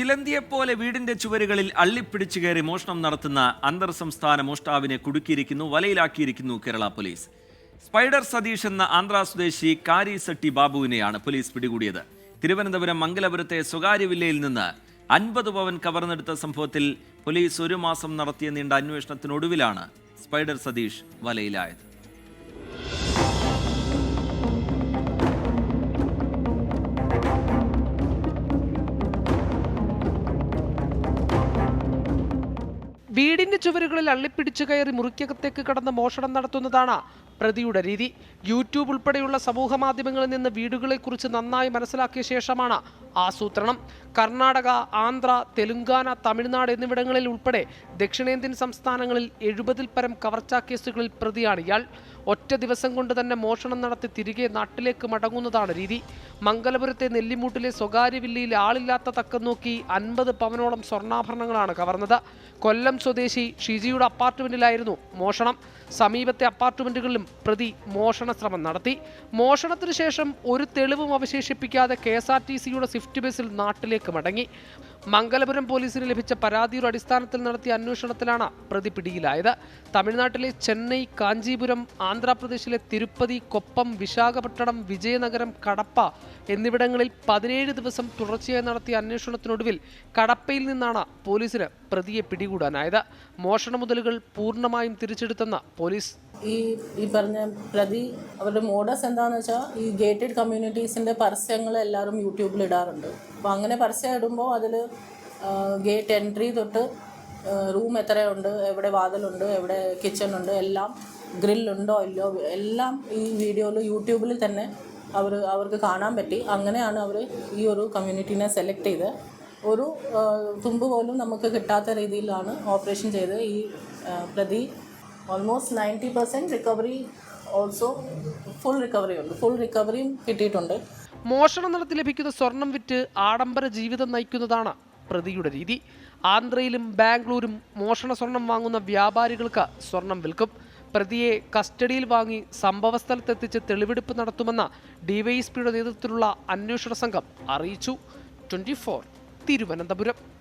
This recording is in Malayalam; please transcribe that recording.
ചിലന്തിയെപ്പോലെ വീടിന്റെ ചുവരുകളിൽ അള്ളിപ്പിടിച്ചു കയറി മോഷണം നടത്തുന്ന അന്തർ സംസ്ഥാന മോഷ്ടാവിനെ കുടുക്കിയിരിക്കുന്നു വലയിലാക്കിയിരിക്കുന്നു കേരള പോലീസ്. സ്പൈഡർ സതീഷ് എന്ന ആന്ധ്ര സ്വദേശി കാരി സെട്ടി ബാബുവിനെയാണ് പോലീസ് പിടികൂടിയത്. തിരുവനന്തപുരം മംഗലപുരത്തെ സ്വകാര്യ വില്ലയിൽ നിന്ന് അൻപത് പവൻ കവർന്നെടുത്ത സംഭവത്തിൽ പോലീസ് ഒരു മാസം നടത്തിയ നീണ്ട അന്വേഷണത്തിനൊടുവിലാണ് സ്പൈഡർ സതീഷ് വലയിലായത്. വീടിന്റെ ചുവരുകളിൽ അള്ളിപ്പിടിച്ചു കയറി മുറിക്കകത്തേക്ക് കടന്ന് മോഷണം നടത്തുന്നതാണ് പ്രതിയുടെ രീതി. യൂട്യൂബ് ഉൾപ്പെടെയുള്ള സമൂഹ മാധ്യമങ്ങളിൽ നിന്ന് വീടുകളെക്കുറിച്ച് നന്നായി മനസ്സിലാക്കിയ ശേഷമാണ് ആസൂത്രണം. കർണാടക ആന്ധ്ര തെലുങ്കാന തമിഴ്നാട് എന്നിവിടങ്ങളിൽ ഉൾപ്പെടെ ദക്ഷിണേന്ത്യൻ സംസ്ഥാനങ്ങളിൽ എഴുപതിൽ പരം കവർച്ചാ കേസുകളിൽ പ്രതിയാണ്. ഇയാൾ ഒറ്റ ദിവസം കൊണ്ട് തന്നെ മോഷണം നടത്തി തിരികെ നാട്ടിലേക്ക് മടങ്ങുന്നതാണ് രീതി. മംഗലപുരത്തെ നെല്ലിമൂട്ടിലെ സ്വകാര്യ വില്ലയിൽ ആളില്ലാത്ത തക്കം നോക്കി അൻപത് പവനോളം സ്വർണാഭരണങ്ങളാണ് കവർന്നത്. കൊല്ലം സ്വദേശി ഷിജിയുടെ അപ്പാർട്ട്മെന്റിലായിരുന്നു മോഷണം. സമീപത്തെ അപ്പാർട്ട്മെന്റുകളിലും പ്രതി മോഷണ ശ്രമം നടത്തി. മോഷണത്തിന് ശേഷം ഒരു തെളിവും അവശേഷിപ്പിക്കാതെ കെ എസ് ആർ ടി സിയുടെ സ്വിഫ്റ്റ് ബസ്സിൽ നാട്ടിലേക്ക് മടങ്ങി. മംഗലപുരം പോലീസിന് ലഭിച്ച പരാതിയുടെ അടിസ്ഥാനത്തിൽ നടത്തിയ അന്വേഷണത്തിലാണ് പ്രതി പിടിയിലായത്. തമിഴ്നാട്ടിലെ ചെന്നൈ കാഞ്ചീപുരം ആന്ധ്രാപ്രദേശിലെ തിരുപ്പതി കൊപ്പം വിശാഖപട്ടണം വിജയനഗരം കടപ്പ എന്നിവിടങ്ങളിൽ പതിനേഴ് ദിവസം തുടർച്ചയായി നടത്തിയ അന്വേഷണത്തിനൊടുവിൽ കടപ്പയിൽ നിന്നാണ് പോലീസിന് പ്രതിയെ പിടികൂടാനായത്. മോഷണ മുതലുകൾ പൂർണമായും തിരിച്ചെടുത്തെന്ന് പോലീസ്. ഈ ഈ പറഞ്ഞ പ്രതി അവരുടെ മോഡസ് എന്താണെന്ന് വെച്ചാൽ ഈ ഗേറ്റഡ് കമ്മ്യൂണിറ്റീസിന്റെ പരസ്യങ്ങൾ എല്ലാവരും യൂട്യൂബിൽ ഇടാറുണ്ട്. അപ്പോൾ അങ്ങനെ പരസ്യം ഇടുമ്പോൾ അതിൽ ഗേറ്റ് എൻട്രി തൊട്ട് റൂം എത്രയുണ്ട്? എവിടെ വാതിലുണ്ട്? എവിടെ കിച്ചണുണ്ട്? എല്ലാം ഗ്രില്ലുണ്ടോ ഇല്ലയോ? എല്ലാം ഈ വീഡിയോയിൽ യൂട്യൂബിൽ തന്നെ അവർ അവർക്ക് കാണാൻ പറ്റി. അങ്ങനെയാണ് അവർ ഈ ഒരു കമ്മ്യൂണിറ്റിനെ സെലക്ട് ചെയ്ത് ഒരു തുമ്പ് പോലും നമുക്ക് കിട്ടാത്ത രീതിയിലാണ് ഓപ്പറേഷൻ ചെയ്ത് ഈ പ്രതി almost ninety percent recovery also full recovery ഉണ്ട്. ഫുൾ റിക്കവറിയും കിട്ടിയിട്ടുണ്ട്. മോഷണം നടത്തി ലഭിക്കുന്ന സ്വർണം വിറ്റ് ആഡംബര ജീവിതം നയിക്കുന്നതാണ് പ്രതിയുടെ രീതി. ആന്ധ്രയിലും ബാംഗ്ലൂരും മോഷണ സ്വർണം വാങ്ങുന്ന വ്യാപാരികൾക്ക് സ്വർണം വിൽക്കും. പ്രതിയെ കസ്റ്റഡിയിൽ വാങ്ങി സംഭവസ്ഥലത്തെത്തിച്ച് തെളിവെടുപ്പ് നടത്തുമെന്ന ഡിവൈഎസ്പിയുടെ നേതൃത്വത്തിലുള്ള അന്വേഷണ സംഘം അറിയിച്ചു. ട്വന്റി തിരുവനന്തപുരം.